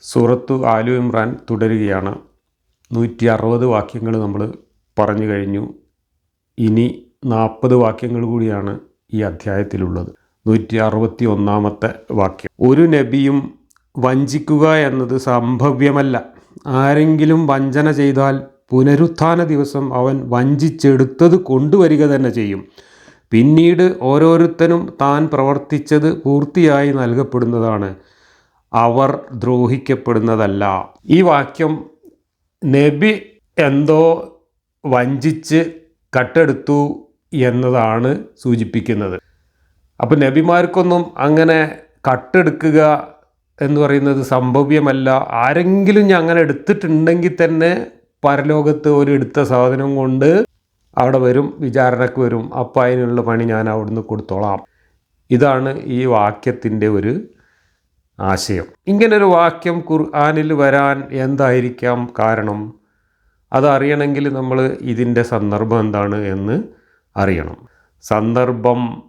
സൂറത്തു ആലു ഇമ്രാൻ തുടരുകയാണ്. നൂറ്റി അറുപത് വാക്യങ്ങൾ നമ്മൾ പറഞ്ഞു കഴിഞ്ഞു. ഇനി നാൽപ്പത് വാക്യങ്ങൾ കൂടിയാണ് ഈ അധ്യായത്തിലുള്ളത്. നൂറ്റി അറുപത്തി ഒന്നാമത്തെ വാക്യം. ഒരു നബിയും വഞ്ചിക്കുക എന്നത് സംഭവ്യമല്ല. ആരെങ്കിലും വഞ്ചന ചെയ്താൽ പുനരുത്ഥാന ദിവസം അവൻ വഞ്ചിച്ചെടുത്തത് കൊണ്ടുവരിക തന്നെ ചെയ്യും. പിന്നീട് ഓരോരുത്തനും താൻ പ്രവർത്തിച്ചത് പൂർത്തിയായി നൽകപ്പെടുന്നതാണ്. അവർ ദ്രോഹിക്കപ്പെടുന്നതല്ല. ഈ വാക്യം നബി എന്തോ വഞ്ചിച്ച് കട്ടെടുത്തു എന്നതാണ് സൂചിപ്പിക്കുന്നത്. അപ്പോൾ നബിമാർക്കൊന്നും അങ്ങനെ കട്ടെടുക്കുക എന്ന് പറയുന്നത് സംഭവ്യമല്ല. ആരെങ്കിലും ഞാൻ അങ്ങനെ എടുത്തിട്ടുണ്ടെങ്കിൽ തന്നെ പരലോകത്ത് ഒരു എടുത്ത സാധനം കൊണ്ട് അവിടെ വരും വിചാരണക്ക് വരും. അപ്പം അതിനുള്ള പണി ഞാൻ അവിടുന്ന് കൊടുത്തോളാം. ഇതാണ് ഈ വാക്യത്തിന്റെ ഒരു ആശയം. ഇങ്ങനൊരു വാക്യം ഖുർആാനിൽ വരാൻ എന്തായിരിക്കാം കാരണം? അതറിയണമെങ്കിൽ നമ്മൾ ഇതിന്റെ സന്ദർഭം എന്താണ് എന്ന് അറിയണം. സന്ദർഭം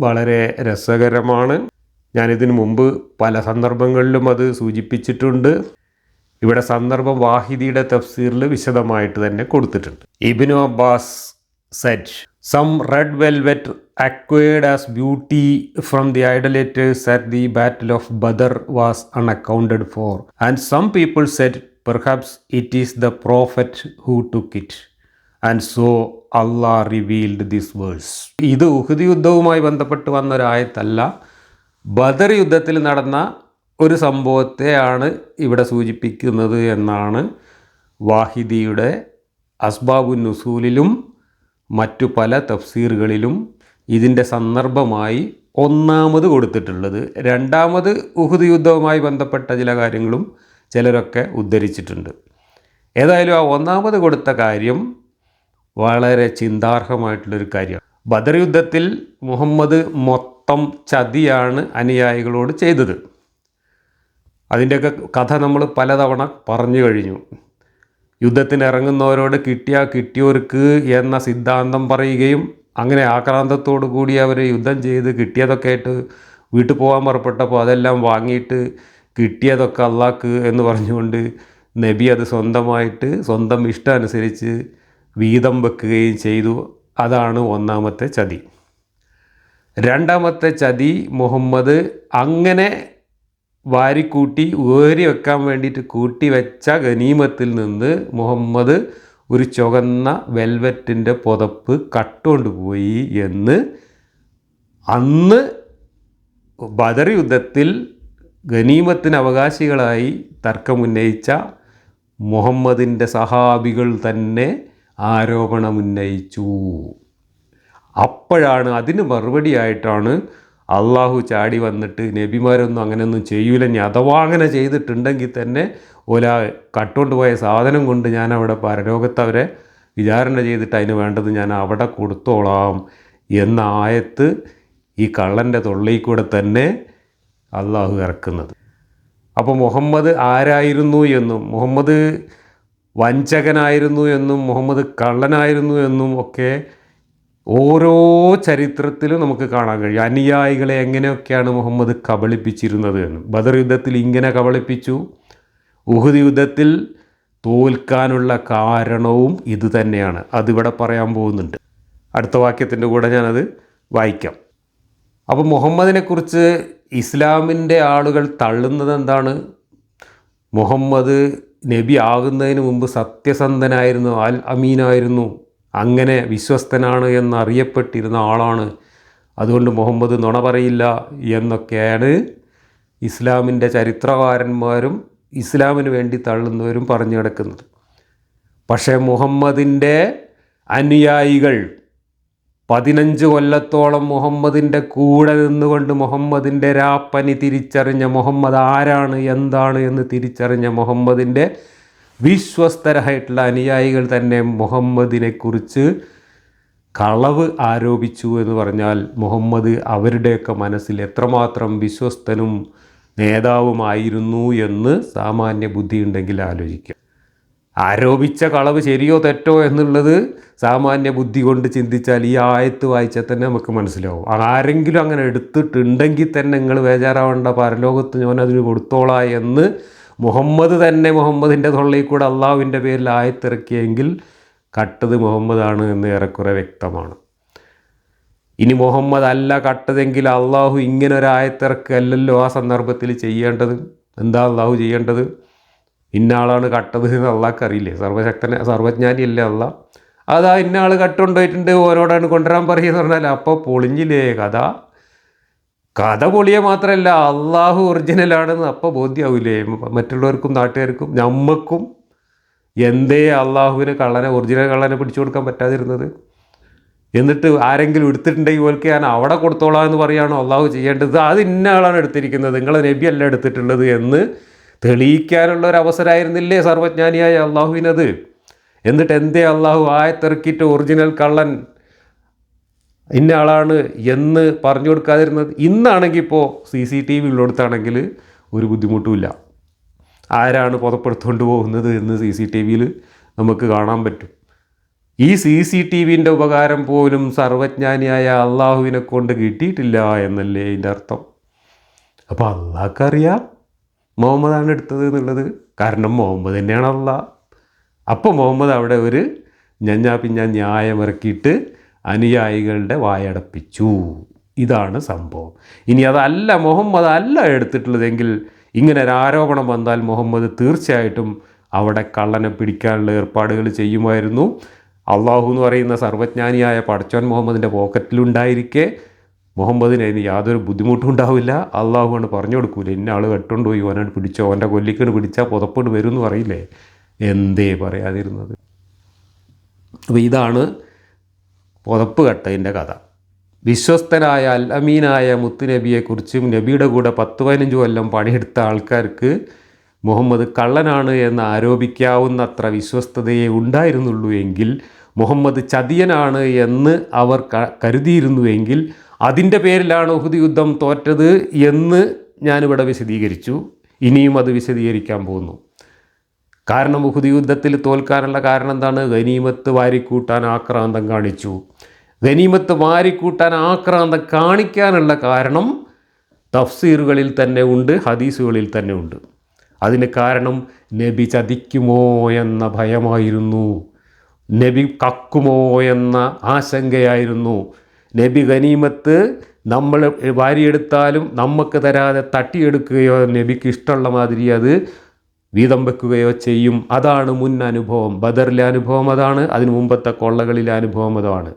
വളരെ രസകരമാണ്. ഞാനിതിന് മുമ്പ് പല സന്ദർഭങ്ങളിലും അത് സൂചിപ്പിച്ചിട്ടുണ്ട്. ഇവിടെ സന്ദർഭം വാഹിദിയുടെ തഫ്സീറിൽ വിശദമായിട്ട് തന്നെ കൊടുത്തിട്ടുണ്ട്. Ibn Abbas said some red velvet acquired as booty from the idolaters at the battle of Badr was unaccounted for and some people said perhaps it is the prophet who took it and so Allah revealed this verse ഇത് ഉഹുദ് യുദ്ധവുമായി ബന്ധപ്പെട്ട് വന്ന ഒരായത്തല്ല ബദർ യുദ്ധത്തിൽ നടന്ന ഒരു സംഭവത്തെയാണ് ഇവിടെ സൂചിപ്പിക്കുന്നത് എന്നാണ് വാഹിദിയുടെ അസ്ബാബുൻ നുസൂലിലും മറ്റു പല തഫ്സീറുകളിലും ഇതിന്റെ സന്ദർഭമായി ഒന്നാമത് കൊടുത്തിട്ടുള്ളത്. രണ്ടാമത് ഉഹുദ് യുദ്ധവുമായി ബന്ധപ്പെട്ട ചില കാര്യങ്ങളും ചിലരൊക്കെ ഉദ്ധരിച്ചിട്ടുണ്ട്. ഏതായാലും ആ ഒന്നാമത് കൊടുത്ത കാര്യം വളരെ ചിന്താർഹമായിട്ടുള്ളൊരു കാര്യമാണ്. ബദർ യുദ്ധത്തിൽ മുഹമ്മദ് മൊത്തം ചതിയാണ് അനുയായികളോട് ചെയ്തത്. അതിന്റെയൊക്കെ കഥ നമ്മൾ പലതവണ പറഞ്ഞു കഴിഞ്ഞു. യുദ്ധത്തിന് ഇറങ്ങുന്നവരോട് കിട്ടിയ കിട്ടിയവർക്ക് എന്ന സിദ്ധാന്തം പറയുകയും അങ്ങനെ ആക്രാന്തത്തോടു കൂടി അവർ യുദ്ധം ചെയ്ത് കിട്ടിയതൊക്കെ ആയിട്ട് വീട്ടിൽ പോകാൻ പുറപ്പെട്ടപ്പോൾ അതെല്ലാം വാങ്ങിയിട്ട് കിട്ടിയതൊക്കെ അള്ളാക്ക് എന്ന് പറഞ്ഞുകൊണ്ട് നബി അത് സ്വന്തമായിട്ട് സ്വന്തം ഇഷ്ടം അനുസരിച്ച് വീതം വെക്കുകയും ചെയ്തു. അതാണ് ഒന്നാമത്തെ ചതി. രണ്ടാമത്തെ ചതി മുഹമ്മദ് അങ്ങനെ വാരിക്കൂട്ടി ഏറി വെക്കാൻ വേണ്ടിയിട്ട് കൂട്ടി വെച്ച ഗനീമത്തിൽ നിന്ന് മുഹമ്മദ് ഒരു ചുവന്ന വെൽവെറ്റിന്റെ പുതപ്പ് കട്ടുകൊണ്ടുപോയി എന്ന് അന്ന് ബദർ യുദ്ധത്തിൽ ഗനീമത്തിന് അവകാശികളായി തർക്കമുന്നയിച്ച മുഹമ്മദിന്റെ സഹാബികൾ തന്നെ ആരോപണമുന്നയിച്ചു അപ്പോഴാണ് അതിന് മറുപടിയായിട്ടാണ് അള്ളാഹു ചാടി വന്നിട്ട് നബിമാരൊന്നും അങ്ങനെയൊന്നും ചെയ്യൂല ഇനി അഥവാ അങ്ങനെ ചെയ്തിട്ടുണ്ടെങ്കിൽ തന്നെ ഒല കട്ടുകൊണ്ട് പോയ സാധനം കൊണ്ട് ഞാൻ അവിടെ പരലോകത്ത് അവരെ വിചാരണ ചെയ്തിട്ട് അതിന് വേണ്ടത് ഞാൻ അവിടെ കൊടുത്തോളാം എന്ന ആയത്ത് ഈ കള്ളന്റെ തൊള്ളിയിൽ കൂടെ തന്നെ അള്ളാഹു ഇറക്കുന്നത്. അപ്പോൾ മുഹമ്മദ് ആരായിരുന്നു എന്നും മുഹമ്മദ് വഞ്ചകനായിരുന്നു എന്നും മുഹമ്മദ് കള്ളനായിരുന്നു എന്നും ഒക്കെ ഓരോ ചരിത്രത്തിലും നമുക്ക് കാണാൻ കഴിയും. അനുയായികളെ എങ്ങനെയൊക്കെയാണ് മുഹമ്മദ് കബളിപ്പിച്ചിരുന്നത് എന്ന്. ബദർ യുദ്ധത്തിൽ ഇങ്ങനെ കബളിപ്പിച്ചു. ഉഹുദ് യുദ്ധത്തിൽ തോൽക്കാനുള്ള കാരണവും ഇത് തന്നെയാണ്. അതിവിടെ പറയാൻ പോകുന്നുണ്ട്. അടുത്ത വാക്യത്തിന്റെ കൂടെ ഞാനത് വായിക്കാം. അപ്പോൾ മുഹമ്മദിനെക്കുറിച്ച് ഇസ്ലാമിന്റെ ആളുകൾ തള്ളുന്നത് എന്താണ്? മുഹമ്മദ് നബി ആകുന്നതിന് മുമ്പ് സത്യസന്ധനായിരുന്നു അൽ അമീനായിരുന്നു. അങ്ങനെ വിശ്വസ്തനാണ് എന്നറിയപ്പെട്ടിരുന്ന ആളാണ്. അതുകൊണ്ട് മുഹമ്മദ് നുണ പറയില്ല എന്നൊക്കെയാണ് ഇസ്ലാമിന്റെ ചരിത്രകാരന്മാരും ഇസ്ലാമിന് വേണ്ടി തള്ളുന്നവരും പറഞ്ഞു കിടക്കുന്നത്. പക്ഷേ മുഹമ്മദിന്റെ അനുയായികൾ പതിനഞ്ച് കൊല്ലത്തോളം മുഹമ്മദിന്റെ കൂടെ നിന്നുകൊണ്ട് മുഹമ്മദിന്റെ രാപ്പനി തിരിച്ചറിഞ്ഞ മുഹമ്മദ് ആരാണ് എന്താണ് എന്ന് തിരിച്ചറിഞ്ഞ മുഹമ്മദിന്റെ വിശ്വസ്തരായിട്ടുള്ള അനുയായികൾ തന്നെ മുഹമ്മദിനെക്കുറിച്ച് കളവ് ആരോപിച്ചു എന്ന് പറഞ്ഞാൽ മുഹമ്മദ് അവരുടെയൊക്കെ മനസ്സിൽ എത്രമാത്രം വിശ്വസ്തനും നേതാവുമായിരുന്നു എന്ന് സാമാന്യ ബുദ്ധിയുണ്ടെങ്കിൽ ആലോചിക്കാം. ആരോപിച്ച കളവ് ശരിയോ തെറ്റോ എന്നുള്ളത് സാമാന്യ ബുദ്ധി കൊണ്ട് ചിന്തിച്ചാൽ ഈ ആയത്ത് വായിച്ചാൽ തന്നെ നമുക്ക് മനസ്സിലാവും. ആരെങ്കിലും അങ്ങനെ എടുത്തിട്ടുണ്ടെങ്കിൽ തന്നെ നിങ്ങൾ ബേജാറാവേണ്ട പരലോകത്ത് ഞാൻ അതിന് കൊടുത്തോളാം എന്ന് മുഹമ്മദ് തന്നെ മുഹമ്മദിന്റെ തൊള്ളയിൽ കൂടെ അള്ളാഹുവിന്റെ പേരിൽ ആയത്തിറക്കിയെങ്കിൽ കട്ടത് മുഹമ്മദാണ് എന്ന് ഏറെക്കുറെ വ്യക്തമാണ്. ഇനി മുഹമ്മദ് അല്ല കട്ടതെങ്കിൽ അള്ളാഹു ഇങ്ങനെ ഒരു ആയത്തിറക്കല്ലല്ലോ ആ സന്ദർഭത്തിൽ ചെയ്യേണ്ടത്? എന്താ അള്ളാഹു ചെയ്യേണ്ടത്? ഇന്നാളാണ് കട്ടത് എന്ന് അള്ളാഹ്ക്ക് അറിയില്ലേ സർവശക്തനെ സർവജ്ഞാനിയല്ലേ അല്ല അതാ ഇന്നാൾ കട്ടുണ്ടായിട്ടുണ്ട് ഓരോടാണ് കൊണ്ടുവരാൻ പറയുക എന്ന് പറഞ്ഞാൽ അപ്പോൾ പൊളിഞ്ഞില്ലേ കഥ? കഥ പൊളിയെ മാത്രമല്ല അള്ളാഹു ഒറിജിനലാണെന്ന് അപ്പോൾ ബോധ്യമാവില്ലേ മറ്റുള്ളവർക്കും നാട്ടുകാർക്കും നമ്മക്കും എന്തേ അള്ളാഹുവിന് കള്ളനെ ഒറിജിനൽ കള്ളനെ പിടിച്ചു കൊടുക്കാൻ പറ്റാതിരുന്നത്? എന്നിട്ട് ആരെങ്കിലും എടുത്തിട്ടുണ്ടെങ്കിൽ ഓൽക്ക് ഞാൻ അവിടെ കൊടുത്തോളാം എന്ന് പറയുകയാണോ അള്ളാഹു ചെയ്യേണ്ടത്? അത് ഇന്ന ആളാണ് എടുത്തിരിക്കുന്നത്. നിങ്ങളെ നബി അല്ല എടുത്തിട്ടുള്ളത് എന്ന് തെളിയിക്കാനുള്ള ഒരു അവസരമായിരുന്നില്ലേ സർവജ്ഞാനിയായ അള്ളാഹുവിനത് എന്നിട്ട് എന്തേ അള്ളാഹു ആയത്തിറക്കിയിട്ട് ഒറിജിനൽ കള്ളൻ ഇന്ന ആളാണ് എന്ന് പറഞ്ഞു കൊടുക്കാതിരുന്നത്. ഇന്നാണെങ്കിൽ ഇപ്പോൾ സി സി ടി വി ഉള്ളിടത്താണെങ്കിൽ ഒരു ബുദ്ധിമുട്ടുമില്ല ആരാണ് പുതപ്പെടുത്തുകൊണ്ട് പോകുന്നത് എന്ന് സി സി ടി വിയിൽ നമുക്ക് കാണാൻ പറ്റും. ഈ സി സി ടി വിന്റെ ഉപകാരം പോലും സർവജ്ഞാനിയായ അള്ളാഹുവിനെ കൊണ്ട് കിട്ടിയിട്ടില്ല എന്നല്ലേ ഇതിന്റെ അർത്ഥം? അപ്പോൾ അള്ളാഹ്ക്കറിയാം മുഹമ്മദാണ് എടുത്തത് എന്നുള്ളത്. കാരണം മുഹമ്മദ് തന്നെയാണ് അള്ളാഹ്. അപ്പോൾ മുഹമ്മദ് അവിടെ ഒരു ഞഞ്ഞാ പിഞ്ഞ ന്യായം ഇറക്കിയിട്ട് അനുയായികളുടെ വായടപ്പിച്ചു. ഇതാണ് സംഭവം. ഇനി അതല്ല മുഹമ്മദ് അല്ല എടുത്തിട്ടുള്ളതെങ്കിൽ ഇങ്ങനെ ഒരു ആരോപണം വന്നാൽ മുഹമ്മദ് തീർച്ചയായിട്ടും അവിടെ കള്ളനെ പിടിക്കാനുള്ള ഏർപ്പാടുകൾ ചെയ്യുമായിരുന്നു. അള്ളാഹു എന്ന് പറയുന്ന സർവജ്ഞാനിയായ പടച്ചോൻ മുഹമ്മദിന്റെ പോക്കറ്റിലുണ്ടായിരിക്കെ. മുഹമ്മദിന് അതിന് യാതൊരു ബുദ്ധിമുട്ടും ഉണ്ടാവില്ല. അള്ളാഹുവാണ് പറഞ്ഞു കൊടുക്കൂല ഇന്ന ആൾ കെട്ടുകൊണ്ട് പോയി ഓനോട് പിടിച്ചോ ഓന്റെ കൊല്ലിക്കണ് പിടിച്ചാൽ പുതപ്പോട് വരും എന്ന് പറയില്ലേ? എന്തേ പറയാതിരുന്നത്. അപ്പോൾ ഇതാണ് പുതപ്പ് കട്ടതിന്റെ കഥ. വിശ്വസ്തനായ അൽ മുത്തുനബിയെക്കുറിച്ചും നബിയുടെ കൂടെ പത്ത് പതിനഞ്ച് കൊല്ലം പണിയെടുത്ത ആൾക്കാർക്ക് മുഹമ്മദ് കള്ളനാണ് എന്ന് ആരോപിക്കാവുന്നത്ര വിശ്വസ്തതയെ ഉണ്ടായിരുന്നുള്ളൂ എങ്കിൽ മുഹമ്മദ് ചതിയനാണ് എന്ന് അവർ കരുതിയിരുന്നുവെങ്കിൽ അതിന്റെ പേരിലാണ് ഉഹുദ് യുദ്ധം തോറ്റത് എന്ന് ഞാനിവിടെ വിശദീകരിച്ചു. ഇനിയും അത് വിശദീകരിക്കാൻ പോകുന്നു. കാരണം ഉഹുദ് യുദ്ധത്തിൽ തോൽക്കാനുള്ള കാരണം എന്താണ്? ഗനീമത്ത് വാരിക്കൂട്ടാൻ ആക്രാന്തം കാണിച്ചു. ഗനീമത്ത് വാരിക്കൂട്ടാൻ ആക്രാന്തം കാണിക്കാനുള്ള കാരണം തഫ്സീറുകളിൽ തന്നെ ഉണ്ട് ഹദീസുകളിൽ തന്നെ ഉണ്ട്. അതിന് കാരണം നബി ചതിക്കുമോ എന്ന ഭയമായിരുന്നു. നബി കക്കുമോ എന്ന ആശങ്കയായിരുന്നു. നബി ഗനീമത്ത് നമ്മൾ വാരിയെടുത്താലും നമുക്ക് തരാതെ തട്ടിയെടുക്കുകയോ നബിക്ക് ഇഷ്ടമുള്ള മാതിരി അത് വീതം വെക്കുകയോ ചെയ്യും. അതാണ് മുൻ അനുഭവം. ബദറിലെ അനുഭവം അതാണ്. അതിന് മുമ്പത്തെ കൊള്ളകളിലെ അനുഭവം അതാണ്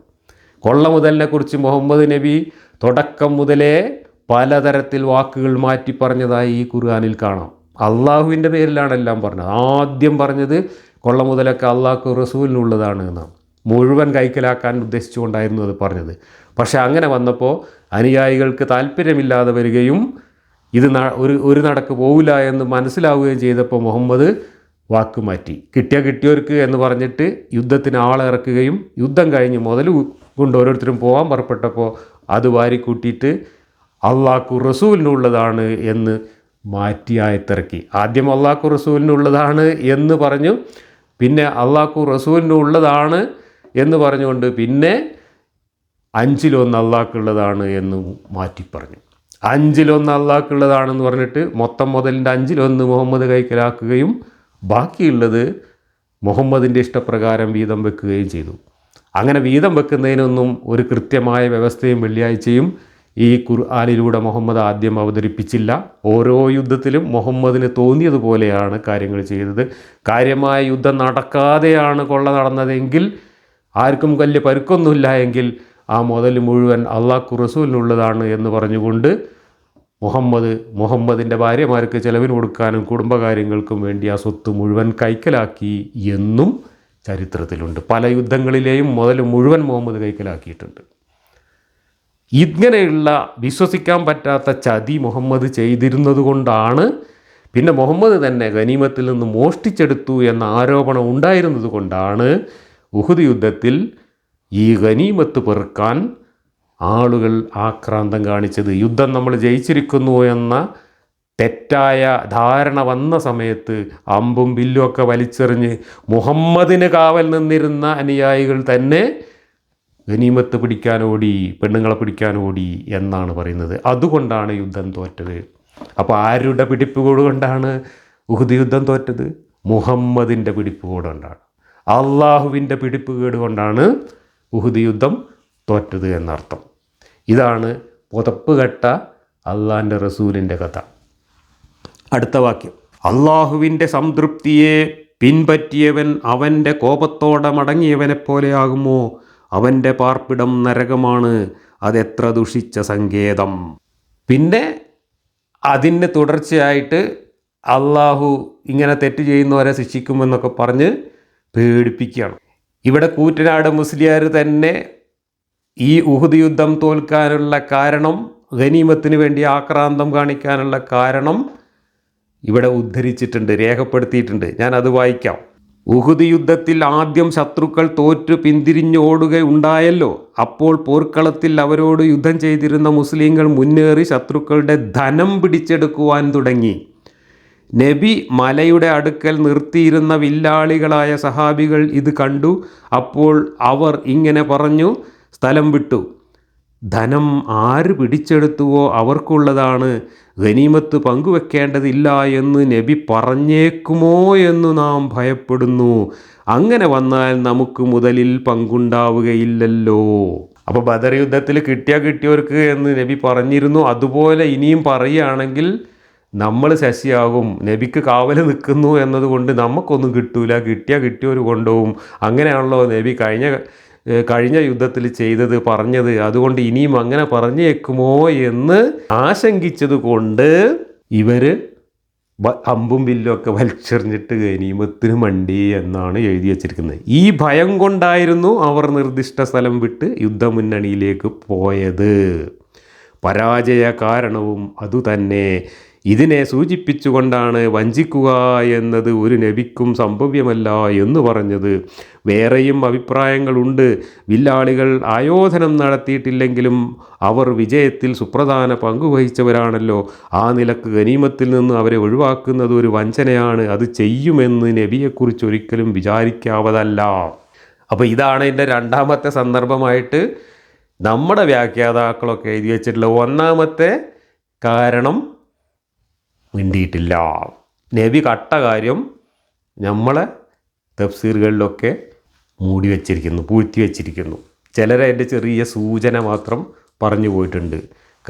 കൊള്ള മുതലിനെ കുറിച്ച് മുഹമ്മദ് നബി തുടക്കം മുതലേ പലതരത്തിൽ വാക്കുകൾ മാറ്റി പറഞ്ഞതായി ഈ ഖുർആനിൽ കാണാം. അള്ളാഹുവിന്റെ പേരിലാണ് എല്ലാം പറഞ്ഞത്. ആദ്യം പറഞ്ഞത് കൊള്ള മുതലൊക്കെ അള്ളാഹു റസൂലിനുള്ളതാണ് എന്നാണ്. മുഴുവൻ കൈക്കലാക്കാൻ ഉദ്ദേശിച്ചുകൊണ്ടായിരുന്നു അത് പറഞ്ഞത്. പക്ഷേ അങ്ങനെ വന്നപ്പോൾ അനുയായികൾക്ക് താല്പര്യമില്ലാതെ വരികയും ഇത് ഒരു ഒരു നടക്ക് പോവില്ല എന്ന് മനസ്സിലാവുകയും ചെയ്തപ്പോൾ മുഹമ്മദ് വാക്ക് മാറ്റി. കിട്ടിയ കിട്ടിയവർക്ക് എന്ന് പറഞ്ഞിട്ട് യുദ്ധത്തിന് ആളിറക്കുകയും യുദ്ധം കഴിഞ്ഞ് മുതൽ കൊണ്ട് ഓരോരുത്തരും പോകാൻ പുറപ്പെട്ടപ്പോൾ അത് വാരിക്കൂട്ടിയിട്ട് അള്ളാഹു റസൂലിനുള്ളതാണ് എന്ന് മാറ്റി ആയത്തിറക്കി. ആദ്യം അള്ളാഹു റസൂലിനുള്ളതാണ് എന്ന് പറഞ്ഞു പിന്നെ അള്ളാഹു റസൂലിനുള്ളതാണ് എന്ന് പറഞ്ഞുകൊണ്ട് പിന്നെ അഞ്ചിലൊന്ന് അള്ളാഹ്ക്കുള്ളതാണ് എന്ന് മാറ്റി പറഞ്ഞു. അഞ്ചിലൊന്ന് അള്ളാഹ്ക്കുള്ളതാണെന്ന് പറഞ്ഞിട്ട് മൊത്തം മുതലിന്റെ അഞ്ചിലൊന്ന് മുഹമ്മദ് കൈക്കലാക്കുകയും ബാക്കിയുള്ളത് മുഹമ്മദിന്റെ ഇഷ്ടപ്രകാരം വീതം വെക്കുകയും ചെയ്തു. അങ്ങനെ വീതം വെക്കുന്നതിനൊന്നും ഒരു കൃത്യമായ വ്യവസ്ഥയും വെള്ളിയാഴ്ചയും ഈ ഖുർആാനിലൂടെ മുഹമ്മദ് ആദ്യം അവതരിപ്പിച്ചില്ല. ഓരോ യുദ്ധത്തിലും മുഹമ്മദിന് തോന്നിയതുപോലെയാണ് കാര്യങ്ങൾ ചെയ്തത്. കാര്യമായ യുദ്ധം നടക്കാതെയാണ് കൊള്ള നടന്നതെങ്കിൽ ആർക്കും വലിയ പരുക്കൊന്നുമില്ല എങ്കിൽ ആ മുതൽ മുഴുവൻ അള്ളാഹു റസൂലിനുള്ളതാണ് എന്ന് പറഞ്ഞുകൊണ്ട് മുഹമ്മദ് മുഹമ്മദിന്റെ ഭാര്യമാർക്ക് ചെലവിന് കൊടുക്കാനും കുടുംബകാര്യങ്ങൾക്കും വേണ്ടി ആ സ്വത്ത് മുഴുവൻ കൈക്കലാക്കി എന്നും ചരിത്രത്തിലുണ്ട്. പല യുദ്ധങ്ങളിലെയും മുതൽ മുഴുവൻ മുഹമ്മദ് കൈക്കലാക്കിയിട്ടുണ്ട്. ഇങ്ങനെയുള്ള വിശ്വസിക്കാൻ പറ്റാത്ത ചതി മുഹമ്മദ് ചെയ്തിരുന്നത് കൊണ്ടാണ് പിന്നെ മുഹമ്മദ് തന്നെ ഗനീമത്തിൽ നിന്ന് മോഷ്ടിച്ചെടുത്തു എന്ന ആരോപണം ഉണ്ടായിരുന്നത് കൊണ്ടാണ് ഉഹുദ് യുദ്ധത്തിൽ ഈ ഗനീമത്ത് പെറുക്കാൻ ആളുകൾ ആക്രാന്തം കാണിച്ചത്. യുദ്ധം നമ്മൾ ജയിച്ചിരിക്കുന്നു എന്ന തെറ്റായ ധാരണ വന്ന സമയത്ത് അമ്പും വില്ലും ഒക്കെ വലിച്ചെറിഞ്ഞ് മുഹമ്മദിന് കാവൽ നിന്നിരുന്ന അനുയായികൾ തന്നെ ഗനീമത്ത് പിടിക്കാൻ ഓടി പെണ്ണുങ്ങളെ പിടിക്കാൻ ഓടി എന്നാണ് പറയുന്നത്. അതുകൊണ്ടാണ് യുദ്ധം തോറ്റത്. അപ്പോൾ ആരുടെ പിടിപ്പുകൾ കൊണ്ടാണ് ഉഹുദ് യുദ്ധം തോറ്റത്? മുഹമ്മദിന്റെ പിടിപ്പ് കൊണ്ടാണ്. അള്ളാഹുവിന്റെ പിടിപ്പുകേട് കൊണ്ടാണ് ഉഹുദ് യുദ്ധം തോറ്റത് എന്നർത്ഥം. ഇതാണ് പുതപ്പ് കെട്ട അള്ളാന്റെ റസൂലിന്റെ കഥ. അടുത്ത വാക്യം. അള്ളാഹുവിന്റെ സംതൃപ്തിയെ പിൻപറ്റിയവൻ അവന്റെ കോപത്തോടെ മടങ്ങിയവനെ പോലെയാകുമോ അവന്റെ പാർപ്പിടം നരകമാണ് അതെത്ര ദുഷിച്ച സങ്കേതം. പിന്നെ അതിന് തുടർച്ചയായിട്ട് അള്ളാഹു ഇങ്ങനെ തെറ്റ് ചെയ്യുന്നവരെ ശിക്ഷിക്കുമെന്നൊക്കെ പറഞ്ഞ് പേടിപ്പിക്കുകയാണ്. ഇവിടെ കൂറ്റനാട് മുസ്ലിയാർ തന്നെ ഈ ഉഹുദ് യുദ്ധം തോൽക്കാനുള്ള കാരണം ഗനീമത്തിന് വേണ്ടി ആക്രാന്തം കാണിക്കാനുള്ള കാരണം ഇവിടെ ഉദ്ധരിച്ചിട്ടുണ്ട് രേഖപ്പെടുത്തിയിട്ടുണ്ട്. ഞാൻ അത് വായിക്കാം. ഉഹുദ് യുദ്ധത്തിൽ ആദ്യം ശത്രുക്കൾ തോറ്റു പിന്തിരിഞ്ഞോടുകയുണ്ടായല്ലോ അപ്പോൾ പോർക്കളത്തിൽ അവരോട് യുദ്ധം ചെയ്തിരുന്ന മുസ്ലിങ്ങൾ മുന്നേറി ശത്രുക്കളുടെ ധനം പിടിച്ചെടുക്കുവാൻ തുടങ്ങി. നബി മലയുടെ അടുക്കൽ നിർത്തിയിരുന്ന വില്ലാളികളായ സഹാബികൾ ഇത് കണ്ടു. അപ്പോൾ അവർ ഇങ്ങനെ പറഞ്ഞു സ്ഥലം വിട്ടു. ധനം ആര് പിടിച്ചെടുത്തുവോ അവർക്കുള്ളതാണ്. ഗനീമത്ത് പങ്കുവെക്കേണ്ടതില്ല എന്ന് നബി പറഞ്ഞേക്കുമോ എന്ന് നാം ഭയപ്പെടുന്നു. അങ്ങനെ വന്നാൽ നമുക്ക് മുതലിൽ പങ്കുണ്ടാവുകയില്ലല്ലോ. അപ്പോൾ ബദർ യുദ്ധത്തിൽ കിട്ടിയ കിട്ടിയവർക്ക് എന്ന് നബി പറഞ്ഞിരുന്നു. അതുപോലെ ഇനിയും പറയുകയാണെങ്കിൽ നമ്മൾ ശശിയാകും നബിക്ക് കാവൽ നിൽക്കുന്നു എന്നതുകൊണ്ട് നമുക്കൊന്നും കിട്ടൂല. കിട്ടിയ കിട്ടിയവർ കൊണ്ടുപോകും. അങ്ങനെയാണല്ലോ നബി കഴിഞ്ഞ കഴിഞ്ഞ യുദ്ധത്തിൽ ചെയ്തത് പറഞ്ഞത് അതുകൊണ്ട് ഇനിയും അങ്ങനെ പറഞ്ഞേക്കുമോ എന്ന് ആശങ്കിച്ചത് കൊണ്ട് ഇവർ അമ്പും വില്ലും ഒക്കെ വലിച്ചെറിഞ്ഞിട്ട് ഗനീമത്തിന് മണ്ടി എന്നാണ് എഴുതി വച്ചിരിക്കുന്നത്. ഈ ഭയം കൊണ്ടായിരുന്നു അവർ നിർദ്ദിഷ്ട സ്ഥലം വിട്ട് യുദ്ധമുന്നണിയിലേക്ക് പോയത്. പരാജയ കാരണവും അതുതന്നെ. ഇതിനെ സൂചിപ്പിച്ചുകൊണ്ടാണ് വഞ്ചിക്കുക എന്നത് ഒരു നബിക്കും സംഭവ്യമല്ല എന്ന് പറഞ്ഞത്. വേറെയും അഭിപ്രായങ്ങളുണ്ട്. വില്ലാളികൾ ആയോധനം നടത്തിയിട്ടില്ലെങ്കിലും അവർ വിജയത്തിൽ സുപ്രധാന പങ്കുവഹിച്ചവരാണല്ലോ ആ നിലയ്ക്ക് ഗനീമത്തിൽ നിന്ന് അവരെ ഒഴിവാക്കുന്നത് ഒരു വഞ്ചനയാണ്. അത് ചെയ്യുമെന്ന് നബിയെക്കുറിച്ച് ഒരിക്കലും വിചാരിക്കാവതല്ല. അപ്പോൾ ഇതാണ് എന്റെ രണ്ടാമത്തെ സന്ദർഭമായിട്ട് നമ്മുടെ വ്യാഖ്യാതാക്കളൊക്കെ എഴുതി വെച്ചിട്ടുള്ള ഒന്നാമത്തെ കാരണം. മിണ്ടിയിട്ടില്ല. നബി കട്ട കാര്യം നമ്മളെ തഫ്സീറുകളിലൊക്കെ മൂടി വച്ചിരിക്കുന്നു പൂഴ്ത്തി വച്ചിരിക്കുന്നു. ചിലരെ അതിന്റെ ചെറിയ സൂചന മാത്രം പറഞ്ഞു പോയിട്ടുണ്ട്.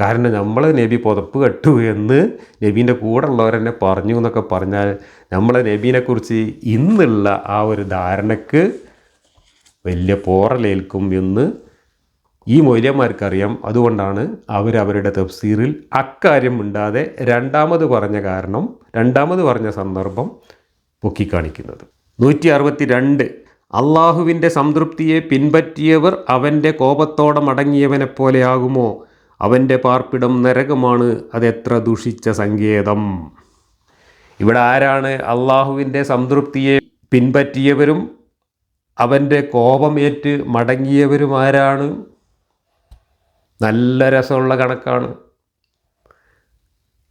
കാരണം നമ്മൾ നബി പുതപ്പ് കെട്ടു എന്ന് നബീന്റെ കൂടെ ഉള്ളവരെന്നെ പറഞ്ഞു എന്നൊക്കെ പറഞ്ഞാൽ നമ്മളെ നബീനെക്കുറിച്ച് ഇന്നുള്ള ആ ഒരു ധാരണക്ക് വലിയ പോറലേൽക്കും എന്ന് ഈ മൗര്യന്മാർക്കറിയാം അതുകൊണ്ടാണ് അവരവരുടെ തഫ്സീറിൽ അക്കാര്യം മിണ്ടാതെ രണ്ടാമത് പറഞ്ഞ കാരണം രണ്ടാമത് പറഞ്ഞ സന്ദർഭം പൊക്കിക്കാണിക്കുന്നത്. നൂറ്റി അറുപത്തി രണ്ട് അള്ളാഹുവിന്റെ സംതൃപ്തിയെ പിൻപറ്റിയവർ അവന്റെ കോപത്തോടെ മടങ്ങിയവനെ പോലെയാകുമോ അവന്റെ പാർപ്പിടം നരകമാണ് അതെത്ര ദുഷിച്ച സങ്കേതം. ഇവിടെ ആരാണ് അള്ളാഹുവിന്റെ സംതൃപ്തിയെ പിൻപറ്റിയവരും അവന്റെ കോപമേറ്റ് മടങ്ങിയവരും ആരാണ്? നല്ല രസമുള്ള കണക്കാണ്.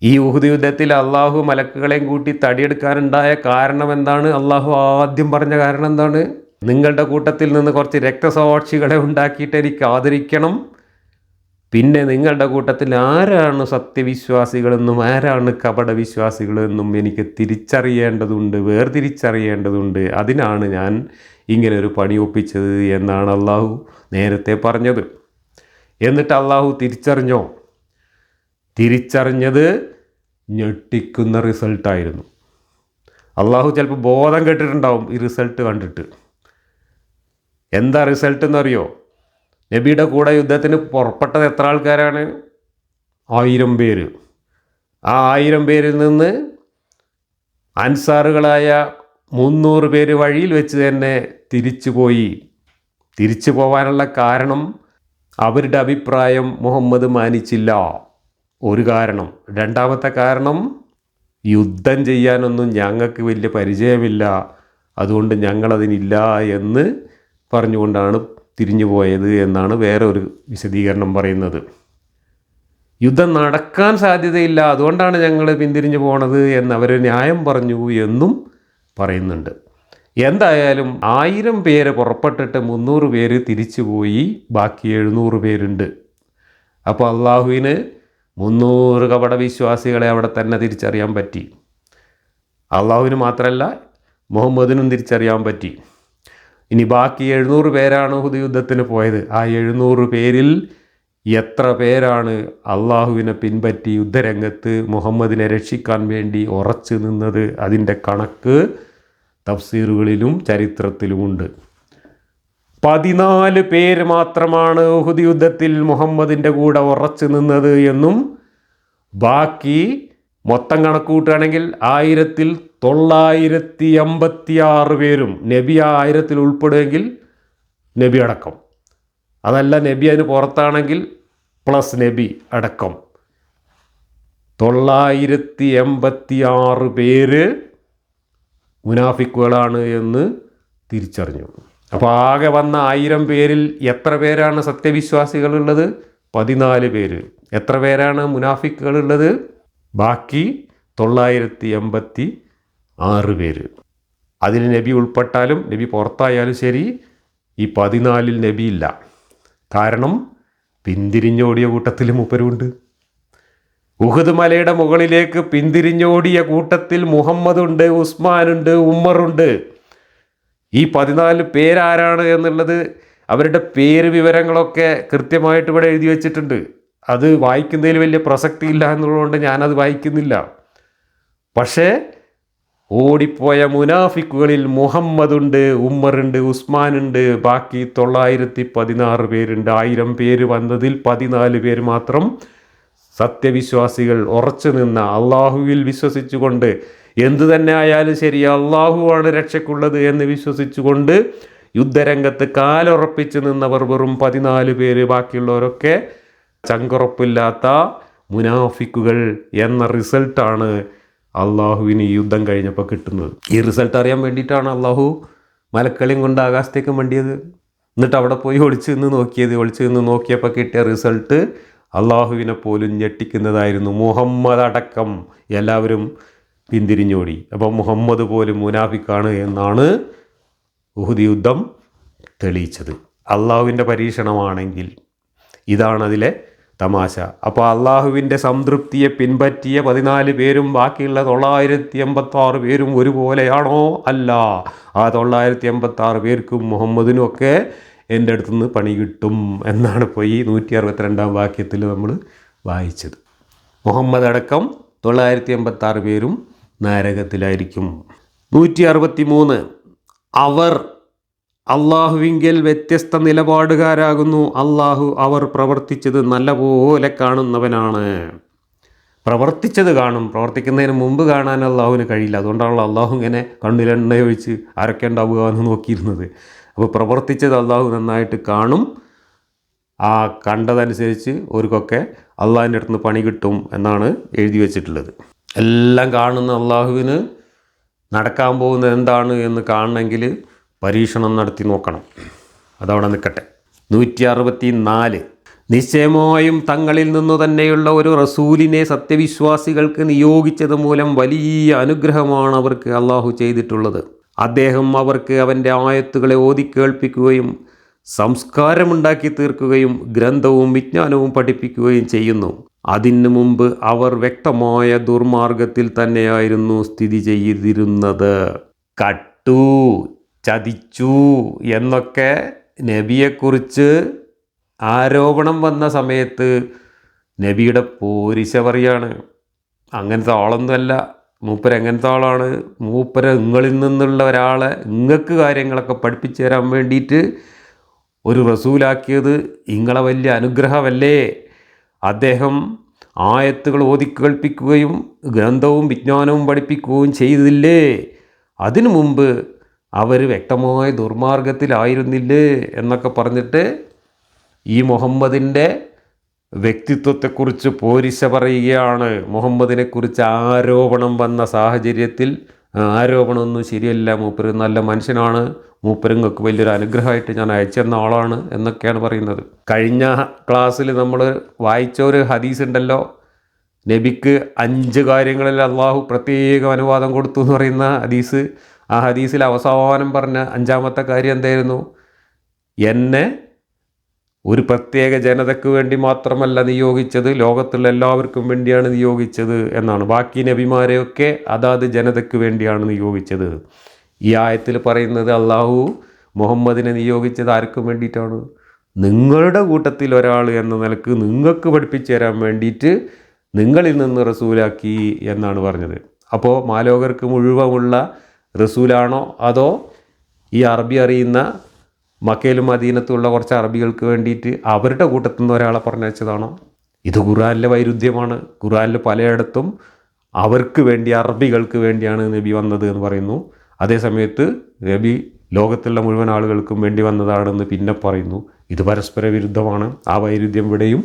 ഈ ഉഹുദ് യുദ്ധത്തിൽ അള്ളാഹു മലക്കുകളെയും കൂട്ടി തടിയെടുക്കാനുണ്ടായ കാരണം എന്താണ് അള്ളാഹു ആദ്യം പറഞ്ഞ കാരണം എന്താണ് നിങ്ങളുടെ കൂട്ടത്തിൽ നിന്ന് കുറച്ച് രക്തസാക്ഷികളെ ഉണ്ടാക്കിയിട്ട് എനിക്ക് ആദരിക്കണം. പിന്നെ നിങ്ങളുടെ കൂട്ടത്തിൽ ആരാണ് സത്യവിശ്വാസികളെന്നും ആരാണ് കപടവിശ്വാസികളെന്നും എനിക്ക് തിരിച്ചറിയേണ്ടതുണ്ട് വേർതിരിച്ചറിയേണ്ടതുണ്ട്. അതിനാണ് ഞാൻ ഇങ്ങനെ ഒരു പണി ഒപ്പിച്ചത് എന്നാണ് അള്ളാഹു നേരത്തെ പറഞ്ഞത്. എന്നിട്ട് അള്ളാഹു തിരിച്ചറിഞ്ഞോ? തിരിച്ചറിഞ്ഞത് ഞെട്ടിക്കുന്ന റിസൾട്ടായിരുന്നു. അള്ളാഹു ചിലപ്പോൾ ബോധം കെട്ടിട്ടുണ്ടാവും ഈ റിസൾട്ട് കണ്ടിട്ട്. എന്താ റിസൾട്ട് എന്നറിയോ? നബിയുടെ കൂടെ യുദ്ധത്തിന് പുറപ്പെട്ടത് എത്ര ആൾക്കാരാണ്? ആയിരം പേര്. ആ ആയിരം പേരിൽ നിന്ന് അൻസാറുകളായ മുന്നൂറ് പേര് വഴിയിൽ വെച്ച് തന്നെ തിരിച്ചു പോയി തിരിച്ചു പോകാനുള്ള കാരണം അവരുടെ അഭിപ്രായം മുഹമ്മദ് മാനിച്ചില്ല. ഒരു കാരണം. രണ്ടാമത്തെ കാരണം യുദ്ധം ചെയ്യാനൊന്നും ഞങ്ങൾക്ക് വലിയ പരിചയമില്ല. അതുകൊണ്ട് ഞങ്ങളതിനില്ല എന്ന് പറഞ്ഞുകൊണ്ടാണ് തിരിഞ്ഞു പോയത് എന്നാണ് വേറെ ഒരു വിശദീകരണം പറയുന്നത്. യുദ്ധം നടക്കാൻ സാധ്യതയില്ല. അതുകൊണ്ടാണ് ഞങ്ങൾ പിന്തിരിഞ്ഞു പോണത് എന്ന് അവർ ന്യായം പറഞ്ഞു എന്നും പറയുന്നുണ്ട്. എന്തായാലും ആയിരം പേര് പുറപ്പെട്ടിട്ട് മുന്നൂറ് പേര് തിരിച്ചുപോയി ബാക്കി എഴുന്നൂറ് പേരുണ്ട്. അപ്പോൾ അള്ളാഹുവിന് മുന്നൂറ് കപട വിശ്വാസികളെ അവിടെ തന്നെ തിരിച്ചറിയാൻ പറ്റി. അള്ളാഹുവിന് മാത്രമല്ല മുഹമ്മദിനും തിരിച്ചറിയാൻ പറ്റി. ഇനി ബാക്കി എഴുന്നൂറ് പേരാണ് ഹുദയുദ്ധത്തിന് പോയത്. ആ എഴുന്നൂറ് പേരിൽ എത്ര പേരാണ് അള്ളാഹുവിനെ പിൻപറ്റി യുദ്ധരംഗത്ത് മുഹമ്മദിനെ രക്ഷിക്കാൻ വേണ്ടി ഉറച്ചു നിന്നത്? അതിന്റെ കണക്ക് തഫ്സീറുകളിലും ചരിത്രത്തിലുമുണ്ട്. പതിനാല് പേര് മാത്രമാണ് ഉഹുദ് യുദ്ധത്തിൽ മുഹമ്മദിന്റെ കൂടെ ഉറച്ചു നിന്നത് എന്നും ബാക്കി മൊത്തം കണക്ക് കൂട്ടുകയാണെങ്കിൽ ആയിരത്തിൽ തൊള്ളായിരത്തി എൺപത്തി ആറ് പേരും നബി ആ ആയിരത്തിൽ ഉൾപ്പെടുമെങ്കിൽ നബി അടക്കം. അതല്ല നബി അതിന് പുറത്താണെങ്കിൽ പ്ലസ് നബി അടക്കം. തൊള്ളായിരത്തി എൺപത്തി ആറ് പേര് മുനാഫിക്കുകളാണ് എന്ന് തിരിച്ചറിഞ്ഞു. അപ്പോൾ ആകെ വന്ന ആയിരം പേരിൽ എത്ര പേരാണ് സത്യവിശ്വാസികളുള്ളത് പതിനാല് പേര്. എത്ര പേരാണ് മുനാഫിക്കുകളുള്ളത് ബാക്കി തൊള്ളായിരത്തി എൺപത്തി ആറ് പേര്. അതിൽ നബി ഉൾപ്പെട്ടാലും നബി പുറത്തായാലും ശരി ഈ പതിനാലിൽ നബിയില്ല കാരണം പിന്തിരിഞ്ഞോടിയ കൂട്ടത്തിൽ മൂപ്പരുണ്ട് ഉഹദ് മലയുടെ മുകളിലേക്ക് പിന്തിരിഞ്ഞോടിയ കൂട്ടത്തിൽ മുഹമ്മദുണ്ട് ഉസ്മാനുണ്ട് ഉമ്മറുണ്ട് ഈ പതിനാല് പേരാരാണ് എന്നുള്ളത് അവരുടെ പേര് വിവരങ്ങളൊക്കെ കൃത്യമായിട്ട് ഇവിടെ എഴുതി വച്ചിട്ടുണ്ട്. അത് വായിക്കുന്നതിൽ വലിയ പ്രസക്തി ഇല്ല എന്നുള്ളതുകൊണ്ട് ഞാനത് വായിക്കുന്നില്ല. പക്ഷേ ഓടിപ്പോയ മുനാഫിക്കുകളിൽ മുഹമ്മദുണ്ട് ഉമ്മറുണ്ട് ഉസ്മാനുണ്ട്. ബാക്കി തൊള്ളായിരത്തി പതിനാറ് പേരുണ്ട്. ആയിരം പേര് വന്നതിൽ പതിനാല് പേര് മാത്രം സത്യവിശ്വാസികൾ ഉറച്ചു നിന്ന അള്ളാഹുവിൽ വിശ്വസിച്ചുകൊണ്ട് എന്തു തന്നെ ആയാലും ശരി അള്ളാഹുവാണ് രക്ഷയ്ക്കുള്ളത് എന്ന് വിശ്വസിച്ചുകൊണ്ട് യുദ്ധരംഗത്ത് കാലുറപ്പിച്ച് നിന്നവർ വെറും പതിനാല് പേര് ബാക്കിയുള്ളവരൊക്കെ ചങ്കുറപ്പില്ലാത്ത മുനാഫിക്കുകൾ എന്ന റിസൾട്ടാണ് അള്ളാഹുവിന് ഈ യുദ്ധം കഴിഞ്ഞപ്പോൾ കിട്ടുന്നത്. ഈ റിസൾട്ട് അറിയാൻ വേണ്ടിയിട്ടാണ് അള്ളാഹു മലക്കളിയും കൊണ്ട് ആകാശത്തേക്ക് വേണ്ടിയത്. എന്നിട്ട് അവിടെ പോയി ഒളിച്ചു നിന്ന് നോക്കിയത്. ഒളിച്ചു നിന്ന് നോക്കിയപ്പോൾ കിട്ടിയ റിസൾട്ട് അള്ളാഹുവിനെ പോലും ഞെട്ടിക്കുന്നതായിരുന്നു. മുഹമ്മദ് അടക്കം എല്ലാവരും പിന്തിരിഞ്ഞോടി. അപ്പോൾ മുഹമ്മദ് പോലും മുനാഫിക്കാണ് എന്നാണ് ഉഹുദി യുദ്ധം തെളിയിച്ചത്. അള്ളാഹുവിന്റെ പരീക്ഷണമാണെങ്കിൽ ഇതാണ് അതിലെ തമാശ. അപ്പോൾ അള്ളാഹുവിന്റെ സംതൃപ്തിയെ പിൻപറ്റിയ പതിനാല് പേരും ബാക്കിയുള്ള തൊള്ളായിരത്തി എൺപത്താറ് പേരും ഒരുപോലെയാണോ? അല്ല. ആ തൊള്ളായിരത്തി എൺപത്താറ് പേർക്കും മുഹമ്മദിനും ഒക്കെ എന്റെ അടുത്തുനിന്ന് പണി കിട്ടും എന്നാണ് ഇപ്പോൾ ഈ നൂറ്റി അറുപത്തിരണ്ടാം വാക്യത്തിൽ നമ്മൾ വായിച്ചത്. മുഹമ്മദ് അടക്കം തൊള്ളായിരത്തി എൺപത്തി ആറ് പേരും നരകത്തിലായിരിക്കും. നൂറ്റി അറുപത്തി മൂന്ന് അവർ അള്ളാഹുവിങ്കൽ വ്യത്യസ്ത നിലപാടുകാരാകുന്നു. അള്ളാഹു അവർ പ്രവർത്തിച്ചത് നല്ലപോലെ കാണുന്നവനാണ്. പ്രവർത്തിച്ചത് കാണും. പ്രവർത്തിക്കുന്നതിന് മുമ്പ് കാണാൻ അള്ളാഹുവിന് കഴിയില്ല. അതുകൊണ്ടാണല്ലോ അള്ളാഹു ഇങ്ങനെ കണ്ണിലെണ്ണ ഒഴിച്ച് ആരൊക്കെ ഉണ്ടാവുക എന്ന് നോക്കിയിരുന്നത്. അപ്പോൾ പ്രവർത്തിച്ചത് അള്ളാഹു നന്നായിട്ട് കാണും. ആ കണ്ടതനുസരിച്ച് അവർക്കൊക്കെ അള്ളാഹിന്റെ അടുത്ത് നിന്ന് പണി കിട്ടും എന്നാണ് എഴുതി വെച്ചിട്ടുള്ളത്. എല്ലാം കാണുന്ന അള്ളാഹുവിന് നടക്കാൻ പോകുന്നത് എന്താണ് എന്ന് കാണണമെങ്കിൽ പരീക്ഷണം നടത്തി നോക്കണം. അതവിടെ നിൽക്കട്ടെ. നൂറ്റി അറുപത്തി നാല് നിശ്ചയമായും തങ്ങളിൽ നിന്നു തന്നെയുള്ള ഒരു റസൂലിനെ സത്യവിശ്വാസികൾക്ക് നിയോഗിച്ചത് മൂലം വലിയ അനുഗ്രഹമാണ് അവർക്ക് അള്ളാഹു ചെയ്തിട്ടുള്ളത്. അദ്ദേഹം അവർക്ക് അവന്റെ ആയത്തുകളെ ഓതിക്കേൾപ്പിക്കുകയും സംസ്കാരമുണ്ടാക്കി തീർക്കുകയും ഗ്രന്ഥവും വിജ്ഞാനവും പഠിപ്പിക്കുകയും ചെയ്യുന്നു. അതിനു മുമ്പ് അവർ വ്യക്തമായ ദുർമാർഗത്തിൽ തന്നെയായിരുന്നു സ്ഥിതി ചെയ്തിരുന്നത്. കട്ടു ചതിച്ചു എന്നൊക്കെ നബിയെക്കുറിച്ച് ആരോപണം വന്ന സമയത്ത് നബിയുടെ പോരിശ പറയാണ് അങ്ങനത്തെ ആളൊന്നുമല്ല. മൂപ്പര് എങ്ങനത്തെ ആളാണ്? മൂപ്പര് നിങ്ങളിൽ നിന്നുള്ള ഒരാളെ നിങ്ങൾക്ക് കാര്യങ്ങളൊക്കെ പഠിപ്പിച്ചു തരാൻ വേണ്ടിയിട്ട് ഒരു റസൂലാക്കിയത് നിങ്ങളെ വലിയ അനുഗ്രഹമല്ലേ? അദ്ദേഹം ആയത്തുകൾ ഓതിക്കേൾപ്പിക്കുകയും ഗ്രന്ഥവും വിജ്ഞാനവും പഠിപ്പിക്കുകയും ചെയ്തില്ലേ? അതിനു മുമ്പ് അവർ വ്യക്തമായ ദുർമാർഗത്തിലായിരുന്നില്ലേ എന്നൊക്കെ പറഞ്ഞിട്ട് ഈ മുഹമ്മദിന്റെ വ്യക്തിത്വത്തെക്കുറിച്ച് പോരിശ പറയുകയാണ്. മുഹമ്മദിനെക്കുറിച്ച് ആരോപണം വന്ന സാഹചര്യത്തിൽ ആരോപണമൊന്നും ശരിയല്ല മൂപ്പര് നല്ല മനുഷ്യനാണ്. മൂപ്പരുങ്ങൾക്ക് വലിയൊരു അനുഗ്രഹമായിട്ട് ഞാൻ അയച്ചെന്ന ആളാണ് എന്നൊക്കെയാണ് പറയുന്നത്. കഴിഞ്ഞ ക്ലാസ്സിൽ നമ്മൾ വായിച്ച ഒരു ഹദീസ് ഉണ്ടല്ലോ. നബിക്ക് അഞ്ച് കാര്യങ്ങളിൽ അള്ളാഹു പ്രത്യേക അനുവാദം കൊടുത്തു എന്ന് പറയുന്ന ഹദീസ്. ആ ഹദീസിൽ അവസാനം പറഞ്ഞ അഞ്ചാമത്തെ കാര്യം എന്തായിരുന്നു? എന്നെ ഒരു പ്രത്യേക ജനതയ്ക്ക് വേണ്ടി മാത്രമല്ല നിയോഗിച്ചത് ലോകത്തുള്ള എല്ലാവർക്കും വേണ്ടിയാണ് നിയോഗിച്ചത് എന്നാണ്. ബാക്കി നബിമാരെയൊക്കെ അതാത് ജനതയ്ക്ക് വേണ്ടിയാണ് നിയോഗിച്ചത്. ഈ ആയത്തിൽ പറയുന്നത് അള്ളാഹു മുഹമ്മദിനെ നിയോഗിച്ചത് ആർക്കും വേണ്ടിയിട്ടാണ്? നിങ്ങളുടെ കൂട്ടത്തിൽ ഒരാൾ എന്ന നിലയ്ക്ക് നിങ്ങൾക്ക് പഠിപ്പിച്ചു തരാൻ വേണ്ടിയിട്ട് നിങ്ങളിൽ നിന്ന് റസൂലാക്കി എന്നാണ് പറഞ്ഞത്. അപ്പോൾ മാലോകർക്ക് മുഴുവനുള്ള റസൂലാണോ അതോ ഈ അറബി അറിയുന്ന മക്കയിലും മദീനത്തുള്ള കുറച്ച് അറബികൾക്ക് വേണ്ടിയിട്ട് അവരുടെ കൂട്ടത്തിൽ നിന്ന് ഒരാളെ പറഞ്ഞയച്ചതാണോ? ഇത് ഖുറാനിലെ വൈരുദ്ധ്യമാണ്. ഖുറാനിൽ പലയിടത്തും അവർക്ക് വേണ്ടി അറബികൾക്ക് വേണ്ടിയാണ് നബി വന്നത് എന്ന് പറയുന്നു. അതേസമയത്ത് നബി ലോകത്തുള്ള മുഴുവൻ ആളുകൾക്കും വേണ്ടി വന്നതാണെന്ന് പിന്നെ പറയുന്നു. ഇത് പരസ്പര വിരുദ്ധമാണ്. ആ വൈരുദ്ധ്യം ഇവിടെയും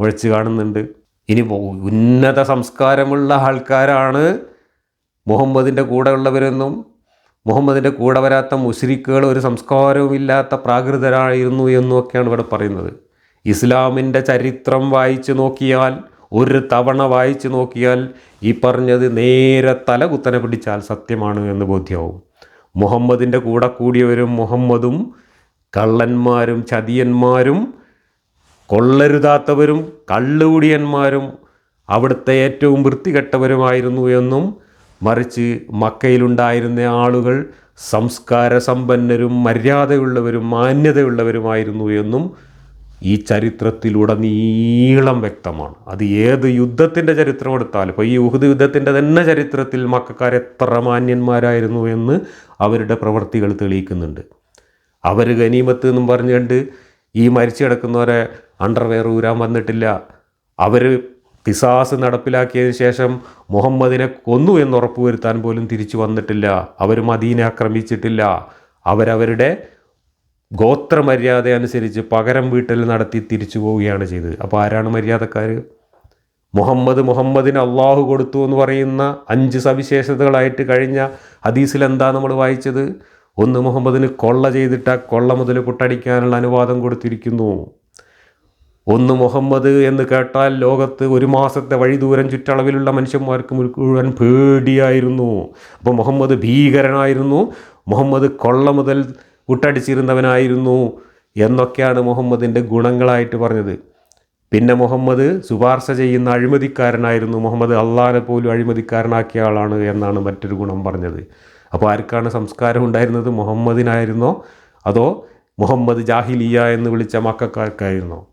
മുഴച്ചു കാണുന്നുണ്ട്. ഇനി ഉന്നത സംസ്കാരമുള്ള ആൾക്കാരാണ് മുഹമ്മദിന്റെ കൂടെ ഉള്ളവരെന്നും മുഹമ്മദിന്റെ കൂടെ വരാത്ത മുസ്ലിക്കുകൾ ഒരു സംസ്കാരവും ഇല്ലാത്ത പ്രാകൃതരായിരുന്നു എന്നൊക്കെയാണ് ഇവിടെ പറയുന്നത്. ഇസ്ലാമിന്റെ ചരിത്രം വായിച്ചു നോക്കിയാൽ ഒരു തവണ വായിച്ചു നോക്കിയാൽ ഈ പറഞ്ഞത് നേരെ തല കുത്തനെ പിടിച്ചാൽ സത്യമാണ് എന്ന് ബോധ്യമാവും മുഹമ്മദിന്റെ കൂടെ കൂടിയവരും മുഹമ്മദും കള്ളന്മാരും ചതിയന്മാരും കൊള്ളരുതാത്തവരും കള്ളുകൂടിയന്മാരും അവിടുത്തെ ഏറ്റവും വൃത്തികെട്ടവരുമായിരുന്നു എന്നും മറിച്ച് മക്കയിലുണ്ടായിരുന്ന ആളുകൾ സംസ്കാര സമ്പന്നരും മര്യാദയുള്ളവരും മാന്യതയുള്ളവരുമായിരുന്നു എന്നും ഈ ചരിത്രത്തിലുടനീളം വ്യക്തമാണ്. അത് ഏത് യുദ്ധത്തിന്റെ ചരിത്രം എടുത്താലും ഇപ്പോൾ ഈ ഉഹുദ് യുദ്ധത്തിന്റെ തന്നെ ചരിത്രത്തിൽ മക്കാർ എത്ര മാന്യന്മാരായിരുന്നു എന്ന് അവരുടെ പ്രവൃത്തികൾ തെളിയിക്കുന്നുണ്ട്. അവർ ഗനീമത്ത് എന്നും പറഞ്ഞുകൊണ്ട് ഈ മരിച്ചു കിടക്കുന്നവരെ അണ്ടർവെയർ ഊരാൻ വന്നിട്ടില്ല. അവർ പിസാസ് നടപ്പിലാക്കിയതിന് ശേഷം മുഹമ്മദിനെ കൊന്നു എന്ന് ഉറപ്പുവരുത്താൻ പോലും തിരിച്ചു വന്നിട്ടില്ല. അവർ മദീനെ ആക്രമിച്ചിട്ടില്ല. അവരവരുടെ ഗോത്രമര്യാദ അനുസരിച്ച് പകരം വീട്ടൽ നടത്തി തിരിച്ചു പോവുകയാണ് ചെയ്തത്. അപ്പോൾ ആരാണ് മര്യാദക്കാർ മുഹമ്മദ് മുഹമ്മദിന് അള്ളാഹു കൊടുത്തു എന്ന് പറയുന്ന അഞ്ച് സവിശേഷതകളായിട്ട് കഴിഞ്ഞ ഹദീസിൽ എന്താ നമ്മൾ വായിച്ചത്? ഒന്ന് മുഹമ്മദിന് കൊള്ള ചെയ്തിട്ട് കൊള്ള മുതൽ പൊട്ടടിക്കാനുള്ള അനുവാദം കൊടുത്തിരിക്കുന്നു. ഒന്ന് മുഹമ്മദ് എന്ന് കേട്ടാൽ ലോകത്ത് ഒരു മാസത്തെ വഴി ദൂരം ചുറ്റളവിലുള്ള മനുഷ്യന്മാർക്ക് മുഴുവൻ പേടിയായിരുന്നു. അപ്പോൾ മുഹമ്മദ് ഭീകരനായിരുന്നു. മുഹമ്മദ് കൊള്ള മുതൽ ഉട്ടടിച്ചിരുന്നവനായിരുന്നു എന്നൊക്കെയാണ് മുഹമ്മദിന്റെ ഗുണങ്ങളായിട്ട് പറഞ്ഞത്. പിന്നെ മുഹമ്മദ് ശുപാർശ ചെയ്യുന്ന അഴിമതിക്കാരനായിരുന്നു. മുഹമ്മദ് അള്ളാനെ പോലും അഴിമതിക്കാരനാക്കിയ ആളാണ് എന്നാണ് മറ്റൊരു ഗുണം പറഞ്ഞത്. അപ്പോൾ ആർക്കാണ് സംസ്കാരം ഉണ്ടായിരുന്നത്? മുഹമ്മദിനായിരുന്നോ? അതോ മുഹമ്മദ് ജാഹിലിയ എന്ന് വിളിച്ച മക്കാർക്കായിരുന്നോ?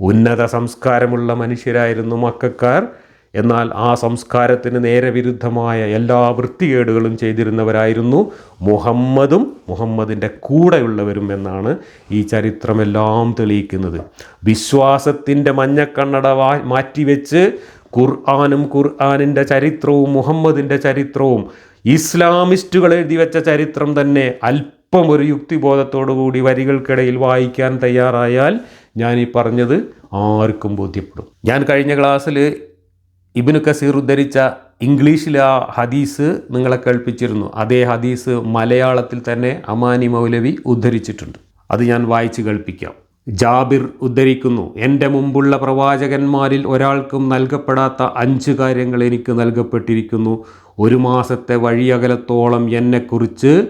ഉന്നത സംസ്കാരമുള്ള മനുഷ്യരായിരുന്നു മക്കാർ. എന്നാൽ ആ സംസ്കാരത്തിന് നേരെ വിരുദ്ധമായ എല്ലാ വൃത്തികേടുകളും ചെയ്തിരുന്നവരായിരുന്നു മുഹമ്മദും മുഹമ്മദിന്റെ കൂടെയുള്ളവരും എന്നാണ് ഈ ചരിത്രമെല്ലാം തെളിയിക്കുന്നത്. വിശ്വാസത്തിന്റെ മഞ്ഞക്കണ്ണട വാ മാറ്റിവെച്ച് ഖുർആാനും ഖുർആാനിന്റെ ചരിത്രവും മുഹമ്മദിന്റെ ചരിത്രവും ഇസ്ലാമിസ്റ്റുകൾ എഴുതി വെച്ച ചരിത്രം തന്നെ അല്പം ഒരു യുക്തിബോധത്തോടു കൂടി വരികൾക്കിടയിൽ വായിക്കാൻ തയ്യാറായാൽ ഞാൻ ഈ പറഞ്ഞത് ആർക്കും ബോധ്യപ്പെടും. ഞാൻ കഴിഞ്ഞ ക്ലാസ്സിൽ ഇബിനു കസീർ ഉദ്ധരിച്ച ഇംഗ്ലീഷിലെ ആ ഹദീസ് നിങ്ങളെ കേൾപ്പിച്ചിരുന്നു. അതേ ഹദീസ് മലയാളത്തിൽ തന്നെ അമാനി മൗലവി ഉദ്ധരിച്ചിട്ടുണ്ട്. അത് ഞാൻ വായിച്ച് കേൾപ്പിക്കാം. ജാബിർ ഉദ്ധരിക്കുന്നു എന്റെ മുമ്പുള്ള പ്രവാചകന്മാരിൽ ഒരാൾക്കും നൽകപ്പെടാത്ത അഞ്ച് കാര്യങ്ങൾ എനിക്ക് നൽകപ്പെട്ടിരിക്കുന്നു. ഒരു മാസത്തെ വഴിയകലത്തോളം എന്നെക്കുറിച്ച്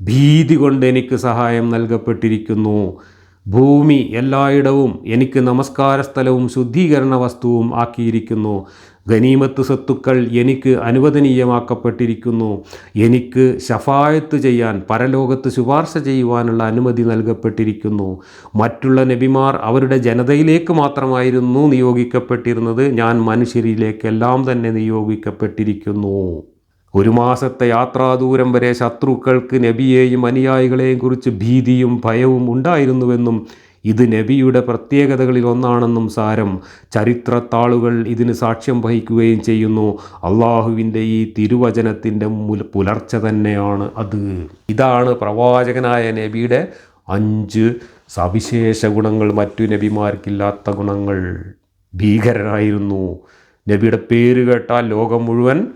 ഭീതി കൊണ്ട് എനിക്ക് സഹായം നൽകപ്പെട്ടിരിക്കുന്നു. ഭൂമി എല്ലായിടവും എനിക്ക് നമസ്കാര സ്ഥലവും ശുദ്ധീകരണ വസ്തുവും ആക്കിയിരിക്കുന്നു. ഗനീമത്ത് സ്വത്തുക്കൾ എനിക്ക് അനുവദനീയമാക്കപ്പെട്ടിരിക്കുന്നു. എനിക്ക് ഷഫായത്ത് ചെയ്യാൻ പരലോകത്ത് ശുപാർശ ചെയ്യുവാനുള്ള അനുമതി നൽകപ്പെട്ടിരിക്കുന്നു. മറ്റുള്ള നബിമാർ അവരുടെ ജനതയിലേക്ക് മാത്രമായിരുന്നു നിയോഗിക്കപ്പെട്ടിരുന്നത്. ഞാൻ മനുഷ്യരിലേക്കെല്ലാം തന്നെ നിയോഗിക്കപ്പെട്ടിരിക്കുന്നു. ഒരു മാസത്തെ യാത്രാദൂരം വരെ ശത്രുക്കൾക്ക് നബിയെയും അനുയായികളെയും കുറിച്ച് ഭീതിയും ഭയവും ഉണ്ടായിരുന്നുവെന്നും ഇത് നബിയുടെ പ്രത്യേകതകളിൽ ഒന്നാണെന്നും സാരം ചരിത്രത്താളുകൾ ഇതിന് സാക്ഷ്യം വഹിക്കുകയും ചെയ്യുന്നു. അള്ളാഹുവിന്റെ ഈ തിരുവചനത്തിന്റെ മുൽ പുലർച്ച തന്നെയാണ് അത്. ഇതാണ് പ്രവാചകനായ നബിയുടെ അഞ്ച് സവിശേഷ ഗുണങ്ങൾ. മറ്റു നബിമാർക്കില്ലാത്ത ഗുണങ്ങൾ ഭീകരനായിരുന്നു. നബിയുടെ പേര് കേട്ടാൽ ലോകം മുഴുവൻ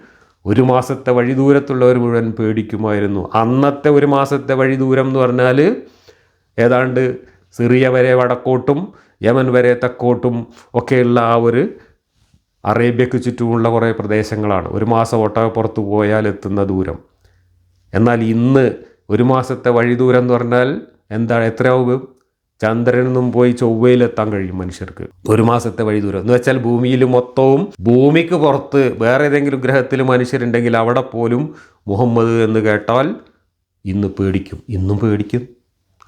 ഒരു മാസത്തെ വഴി ദൂരത്തുള്ളവർ മുഴുവൻ പേടിക്കുമായിരുന്നു. അന്നത്തെ ഒരു മാസത്തെ വഴി ദൂരം എന്ന് പറഞ്ഞാൽ ഏതാണ്ട് സിറിയ വരെ വടക്കോട്ടും യമൻ വരെ തെക്കോട്ടും ഒക്കെയുള്ള ആ ഒരു അറേബ്യക്ക് ചുറ്റുമുള്ള കുറേ പ്രദേശങ്ങളാണ്. ഒരു മാസം ഒട്ടകപ്പുറത്ത് പോയാൽ എത്തുന്ന ദൂരം. എന്നാൽ ഇന്ന് ഒരു മാസത്തെ വഴി ദൂരം എന്ന് പറഞ്ഞാൽ എന്താണ്? എത്രയാവും? ചന്ദ്രനൊന്നും പോയി ചൊവ്വയിലെത്താൻ കഴിയും മനുഷ്യർക്ക്. ഒരു മാസത്തെ വഴി ദൂരം. എന്ന് വെച്ചാൽ ഭൂമിയിൽ മൊത്തവും ഭൂമിക്ക് പുറത്ത് വേറെ ഏതെങ്കിലും ഗ്രഹത്തിൽ മനുഷ്യരുണ്ടെങ്കിൽ അവിടെ പോലും മുഹമ്മദ് എന്ന് കേട്ടാൽ ഇന്ന് പേടിക്കും. ഇന്നും പേടിക്കും.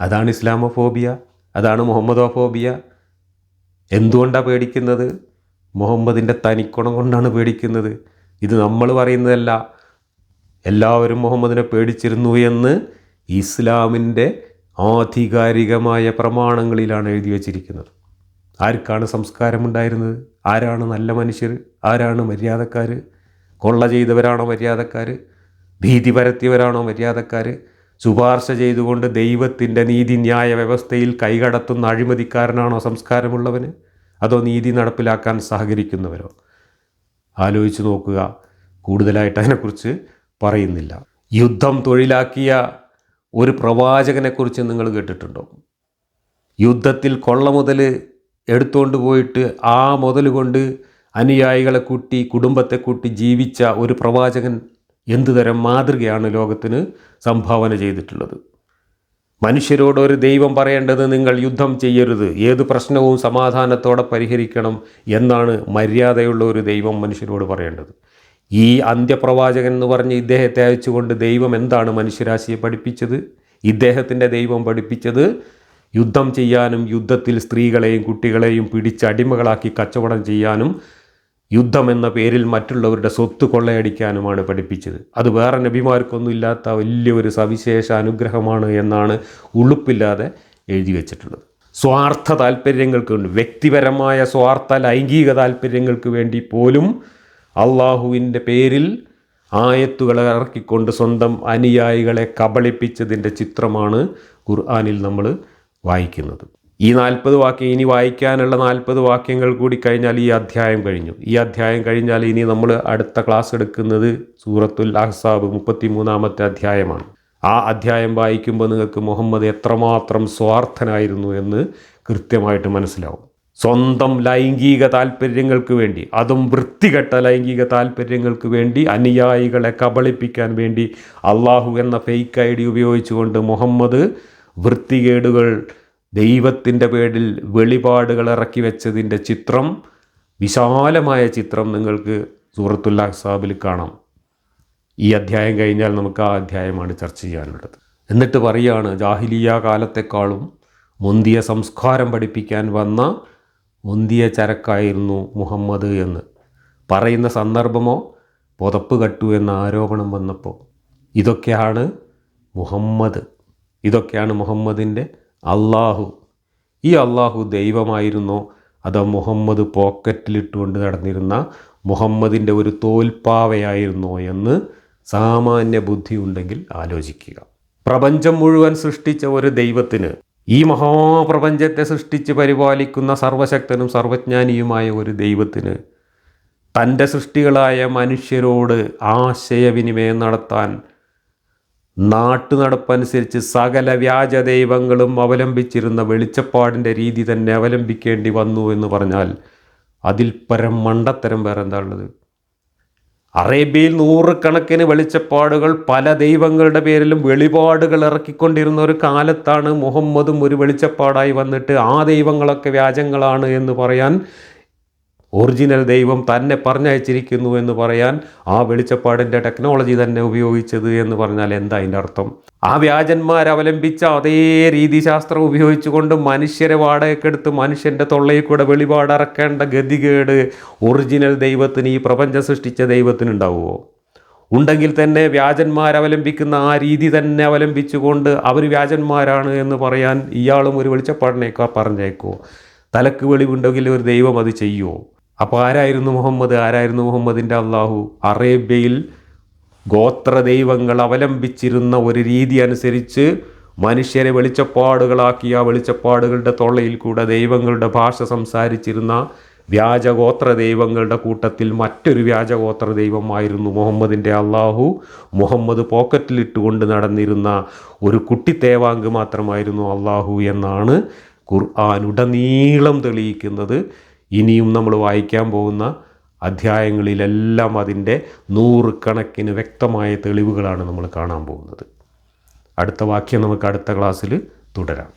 അതാണ് ഇസ്ലാമോഫോബിയ. അതാണ് മുഹമ്മദോഫോബിയ. എന്തുകൊണ്ടാണ് പേടിക്കുന്നത്? മുഹമ്മദിന്റെ തനിക്കുണം കൊണ്ടാണ് പേടിക്കുന്നത്. ഇത് നമ്മൾ പറയുന്നതല്ല. എല്ലാവരും മുഹമ്മദിനെ പേടിച്ചിരുന്നു എന്ന് ഇസ്ലാമിന്റെ ആധികാരികമായ പ്രമാണങ്ങളിലാണ് എഴുതി വച്ചിരിക്കുന്നത്. ആർക്കാണ് സംസ്കാരമുണ്ടായിരുന്നത്? ആരാണ് നല്ല മനുഷ്യർ? ആരാണ് മര്യാദക്കാർ? കൊള്ള ചെയ്തവരാണോ മര്യാദക്കാർ? ഭീതി പരത്തിയവരാണോ മര്യാദക്കാർ? ശുപാർശ ചെയ്തുകൊണ്ട് ദൈവത്തിന്റെ നീതിന്യായ വ്യവസ്ഥയിൽ കൈകടത്തുന്ന അഴിമതിക്കാരനാണോ സംസ്കാരമുള്ളവന്? അതോ നീതി നടപ്പിലാക്കാൻ സഹകരിക്കുന്നവരോ ആലോചിച്ച് നോക്കുക. കൂടുതലായിട്ട് അതിനെക്കുറിച്ച് പറയുന്നില്ല. യുദ്ധം തൊഴിലാക്കിയ ഒരു പ്രവാചകനെക്കുറിച്ച് നിങ്ങൾ കേട്ടിട്ടുണ്ടോ? യുദ്ധത്തിൽ കൊള്ള മുതൽ എടുത്തുകൊണ്ട് പോയിട്ട് ആ മുതൽ കൊണ്ട് അനുയായികളെ കൂട്ടി കുടുംബത്തെ കൂട്ടി ജീവിച്ച ഒരു പ്രവാചകൻ എന്തുതരം മാതൃകയാണ് ലോകത്തിന് സംഭാവന ചെയ്തിട്ടുള്ളത്? മനുഷ്യരോട് ഒരു ദൈവം പറയേണ്ടത് നിങ്ങൾ യുദ്ധം ചെയ്യരുത് ഏത് പ്രശ്നവും സമാധാനത്തോടെ പരിഹരിക്കണം എന്നാണ് മര്യാദയുള്ള ഒരു ദൈവം മനുഷ്യരോട് പറയേണ്ടത്. ഈ അന്ത്യപ്രവാചകൻ എന്ന് പറഞ്ഞ് ഇദ്ദേഹത്തെ അയച്ചുകൊണ്ട് ദൈവം എന്താണ് മനുഷ്യരാശിയെ പഠിപ്പിച്ചത്? ഇദ്ദേഹത്തിന്റെ ദൈവം പഠിപ്പിച്ചത് യുദ്ധം ചെയ്യാനും യുദ്ധത്തിൽ സ്ത്രീകളെയും കുട്ടികളെയും പിടിച്ച് അടിമകളാക്കി കച്ചവടം ചെയ്യാനും യുദ്ധം എന്ന പേരിൽ മറ്റുള്ളവരുടെ സ്വത്ത് കൊള്ളയടിക്കാനുമാണ് പഠിപ്പിച്ചത്. അത് വേറെ നബിമാർക്കൊന്നും ഇല്ലാത്ത വലിയൊരു സവിശേഷ അനുഗ്രഹമാണ് എന്നാണ് ഉളുപ്പില്ലാതെ എഴുതി വച്ചിട്ടുള്ളത്. സ്വാർത്ഥ താല്പര്യങ്ങൾക്ക് വ്യക്തിപരമായ സ്വാർത്ഥ ലൈംഗിക താല്പര്യങ്ങൾക്ക് വേണ്ടി പോലും അള്ളാഹുവിന്റെ പേരിൽ ആയത്തുകളെ ഇറക്കിക്കൊണ്ട് സ്വന്തം അനുയായികളെ കബളിപ്പിച്ചതിന്റെ ചിത്രമാണ് ഖുർആാനിൽ നമ്മൾ വായിക്കുന്നത്. ഈ നാൽപ്പത് വാക്യം ഇനി വായിക്കാനുള്ള നാൽപ്പത് വാക്യങ്ങൾ കൂടി കഴിഞ്ഞാൽ ഈ അധ്യായം കഴിഞ്ഞു. ഈ അധ്യായം കഴിഞ്ഞാൽ ഇനി നമ്മൾ അടുത്ത ക്ലാസ് എടുക്കുന്നത് സൂറത്തുൽ അഹ്സാബ് മുപ്പത്തി മൂന്നാമത്തെ അധ്യായമാണ്. ആ അധ്യായം വായിക്കുമ്പോൾ നിങ്ങൾക്ക് മുഹമ്മദ് എത്രമാത്രം സ്വാർത്ഥനായിരുന്നു എന്ന് കൃത്യമായിട്ട് മനസ്സിലാവും. സ്വന്തം ലൈംഗിക താല്പര്യങ്ങൾക്ക് വേണ്ടി അതും വൃത്തികെട്ട ലൈംഗിക താല്പര്യങ്ങൾക്ക് വേണ്ടി അനുയായികളെ കബളിപ്പിക്കാൻ വേണ്ടി അള്ളാഹു എന്ന ഫേക്ക് ഐ ഡി ഉപയോഗിച്ചുകൊണ്ട് മുഹമ്മദ് വൃത്തികേടുകൾ ദൈവത്തിന്റെ പേരിൽ വെളിപാടുകൾ ഇറക്കി വെച്ചതിന്റെ ചിത്രം വിശാലമായ ചിത്രം നിങ്ങൾക്ക് സൂറത്തുൽ അഹ്സാബിൽ കാണാം. ഈ അധ്യായം കഴിഞ്ഞാൽ നമുക്ക് ആ അധ്യായമാണ് ചർച്ച ചെയ്യാനുള്ളത്. എന്നിട്ട് പറയുകയാണ് ജാഹിലിയ കാലത്തെക്കാളും മുന്തിയ സംസ്കാരം പഠിപ്പിക്കാൻ വന്ന മുന്തിയ ചരക്കായിരുന്നു മുഹമ്മദ് എന്ന് പറയുന്ന സന്ദർഭമോ പുതപ്പ് കട്ടു എന്ന ആരോപണം വന്നപ്പോൾ ഇതൊക്കെയാണ് മുഹമ്മദ്. ഇതൊക്കെയാണ് മുഹമ്മദിന്റെ അള്ളാഹു ഈ അള്ളാഹു ദൈവമായിരുന്നോ? അതോ മുഹമ്മദ് പോക്കറ്റിലിട്ടുകൊണ്ട് നടന്നിരുന്ന മുഹമ്മദിന്റെ ഒരു തോൽപ്പാവയായിരുന്നോ എന്ന് സാമാന്യ ബുദ്ധി ഉണ്ടെങ്കിൽ ആലോചിക്കുക. പ്രപഞ്ചം മുഴുവൻ സൃഷ്ടിച്ച ഒരു ദൈവത്തിന് ഈ മഹാപ്രപഞ്ചത്തെ സൃഷ്ടിച്ച് പരിപാലിക്കുന്ന സർവശക്തനും സർവജ്ഞാനിയുമായ ഒരു ദൈവത്തിന് തന്റെ സൃഷ്ടികളായ മനുഷ്യരോട് ആശയവിനിമയം നടത്താൻ നാട്ടുനടപ്പനുസരിച്ച് സകല വ്യാജ ദൈവങ്ങളും അവലംബിച്ചിരുന്ന വെളിച്ചപ്പാടിന്റെ രീതി തന്നെ അവലംബിക്കേണ്ടി വന്നു എന്ന് പറഞ്ഞാൽ അതിൽ പരം മണ്ടത്തരം വേറെ എന്താ ഉള്ളത്? അറേബ്യയിൽ നൂറുകണക്കിന് വെളിച്ചപ്പാടുകൾ പല ദൈവങ്ങളുടെ പേരിലും വെളിപാടുകൾ ഇറക്കിക്കൊണ്ടിരുന്ന ഒരു കാലത്താണ് മുഹമ്മദും ഒരു വെളിച്ചപ്പാടായി വന്നിട്ട് ആ ദൈവങ്ങളൊക്കെ വ്യാജങ്ങളാണ് എന്ന് പറയാൻ ഒറിജിനൽ ദൈവം തന്നെ പറഞ്ഞയച്ചിരിക്കുന്നു എന്ന് പറയാൻ ആ വെളിച്ചപ്പാടിന്റെ ടെക്നോളജി തന്നെ ഉപയോഗിച്ചത് എന്ന് പറഞ്ഞാൽ എന്താ അതിന്റെ അർത്ഥം? ആ വ്യാജന്മാർ അവലംബിച്ച അതേ രീതിശാസ്ത്രം ഉപയോഗിച്ചുകൊണ്ട് മനുഷ്യരെ വാടകയ്ക്കെടുത്ത് മനുഷ്യന്റെ തൊള്ളയിൽ കൂടെ വെളിപാടിറക്കേണ്ട ഗതികേട് ഒറിജിനൽ ദൈവത്തിന് ഈ പ്രപഞ്ചം സൃഷ്ടിച്ച ദൈവത്തിനുണ്ടാവുമോ? ഉണ്ടെങ്കിൽ തന്നെ വ്യാജന്മാർ അവലംബിക്കുന്ന ആ രീതി തന്നെ അവലംബിച്ചുകൊണ്ട് അവർ വ്യാജന്മാരാണ് എന്ന് പറയാൻ ഇയാളും ഒരു വെളിച്ചപ്പാടിനേക്കാൾ പറഞ്ഞേക്കോ? തലക്ക് വെളിവുണ്ടെങ്കിൽ ഒരു ദൈവം അത് ചെയ്യുമോ? അപ്പോൾ ആരായിരുന്നു മുഹമ്മദ്? ആരായിരുന്നു മുഹമ്മദിന്റെ അള്ളാഹു അറേബ്യയിൽ ഗോത്ര ദൈവങ്ങൾ അവലംബിച്ചിരുന്ന ഒരു രീതി അനുസരിച്ച് മനുഷ്യരെ വെളിച്ചപ്പാടുകളാക്കി ആ വെളിച്ചപ്പാടുകളുടെ തൊള്ളയിൽ കൂടെ ദൈവങ്ങളുടെ ഭാഷ സംസാരിച്ചിരുന്ന വ്യാജഗോത്ര ദൈവങ്ങളുടെ കൂട്ടത്തിൽ മറ്റൊരു വ്യാജഗോത്ര ദൈവമായിരുന്നു മുഹമ്മദിന്റെ അള്ളാഹു മുഹമ്മദ് പോക്കറ്റിലിട്ടുകൊണ്ട് നടന്നിരുന്ന ഒരു കുട്ടിത്തേവാങ്ക് മാത്രമായിരുന്നു അള്ളാഹു എന്നാണ് ഖുർആാനുടനീളം തെളിയിക്കുന്നത്. ഇനിയും നമ്മൾ വായിക്കാൻ പോകുന്ന അധ്യായങ്ങളിലെല്ലാം അതിന്റെ നൂറുകണക്കിന് വ്യക്തമായ തെളിവുകളാണ് നമ്മൾ കാണാൻ പോകുന്നത്. അടുത്ത വാക്യം നമുക്ക് അടുത്ത ക്ലാസ്സിൽ തുടരാം.